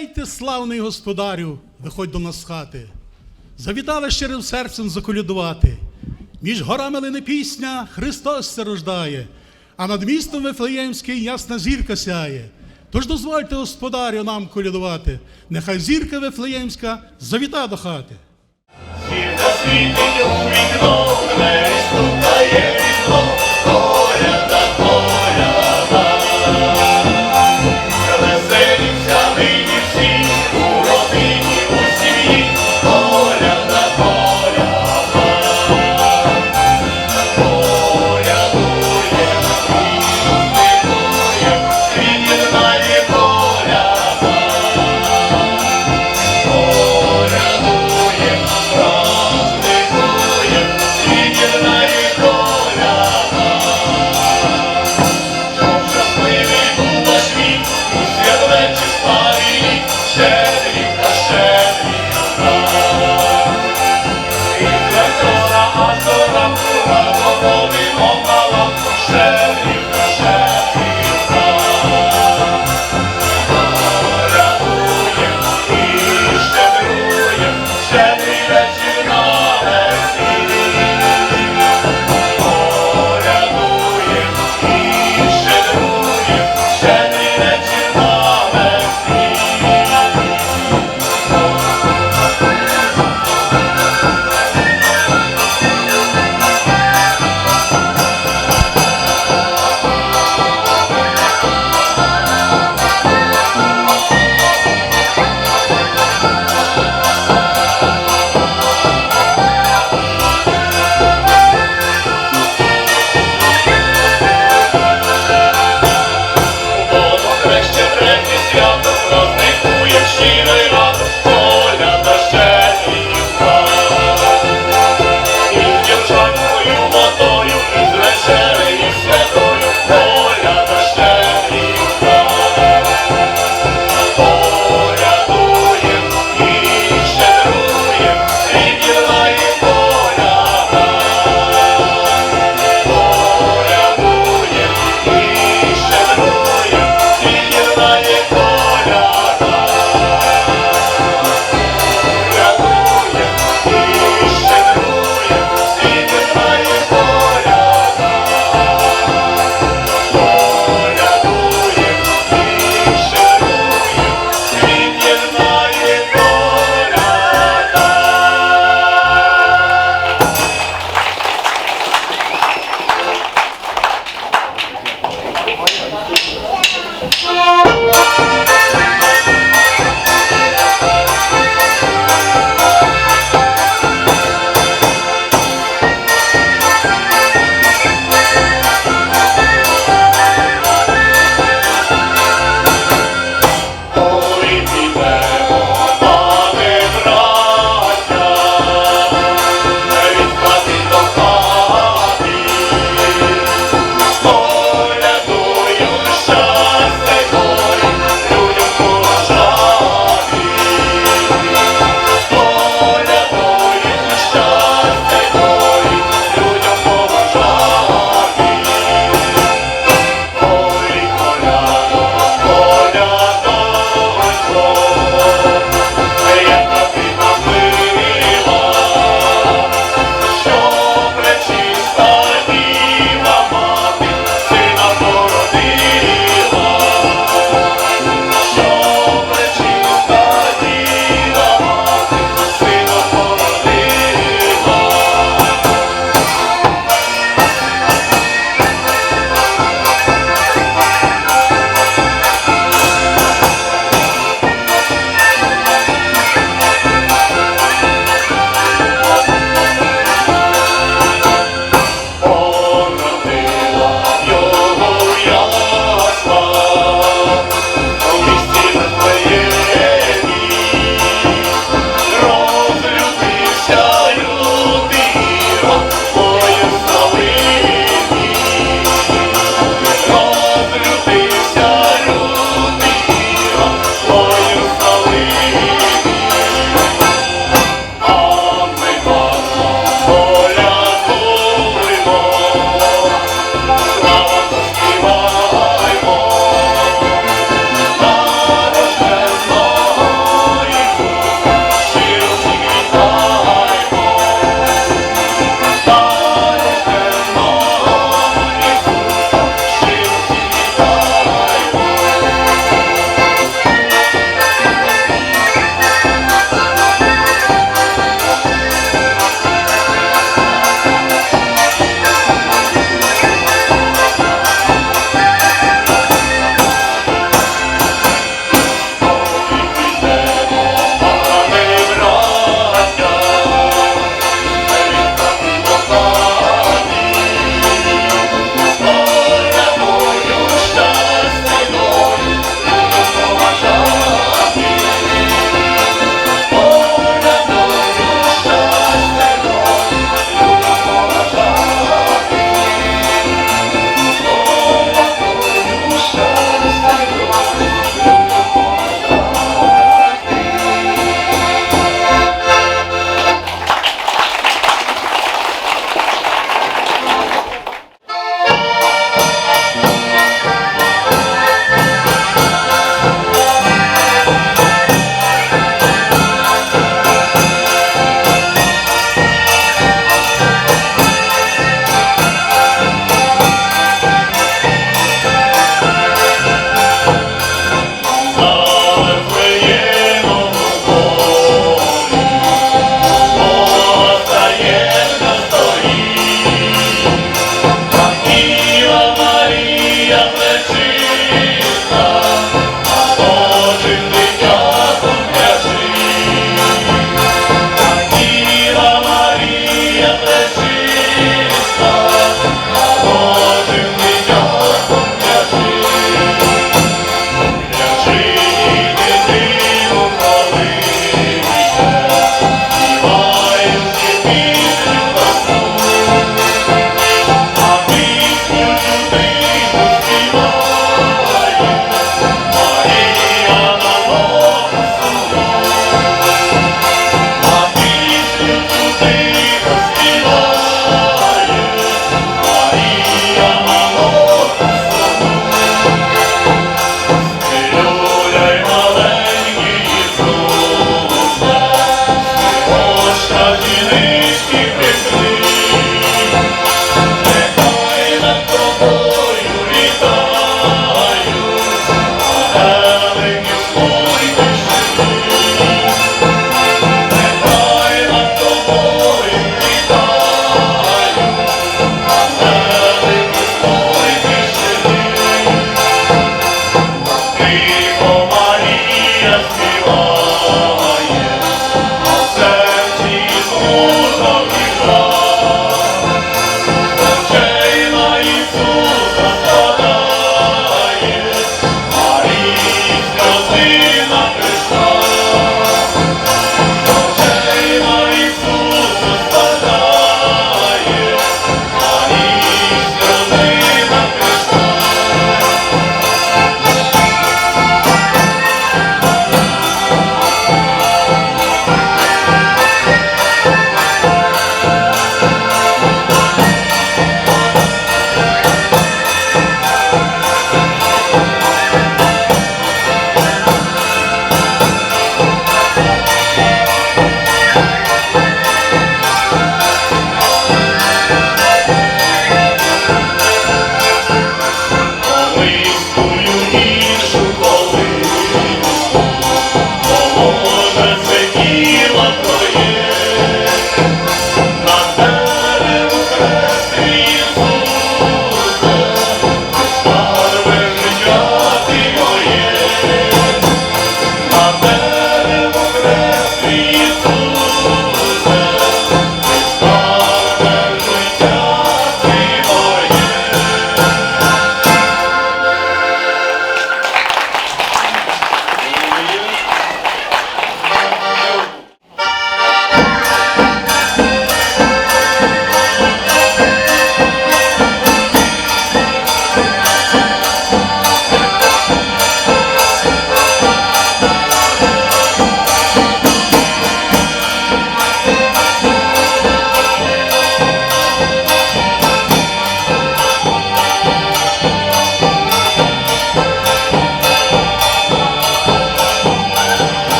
Вітайте, славний господарю, виходь до нас з хати. Завітали щирим серцем заколядувати. Між горами лине пісня, Христос се рождає, а над містом Вифлеємський ясна зірка сяє. Тож дозвольте, господарю, нам колядувати. Нехай зірка Вифлеємська завіта до хати. Зірка світить у вікно, двері стукає вікно, Shalom.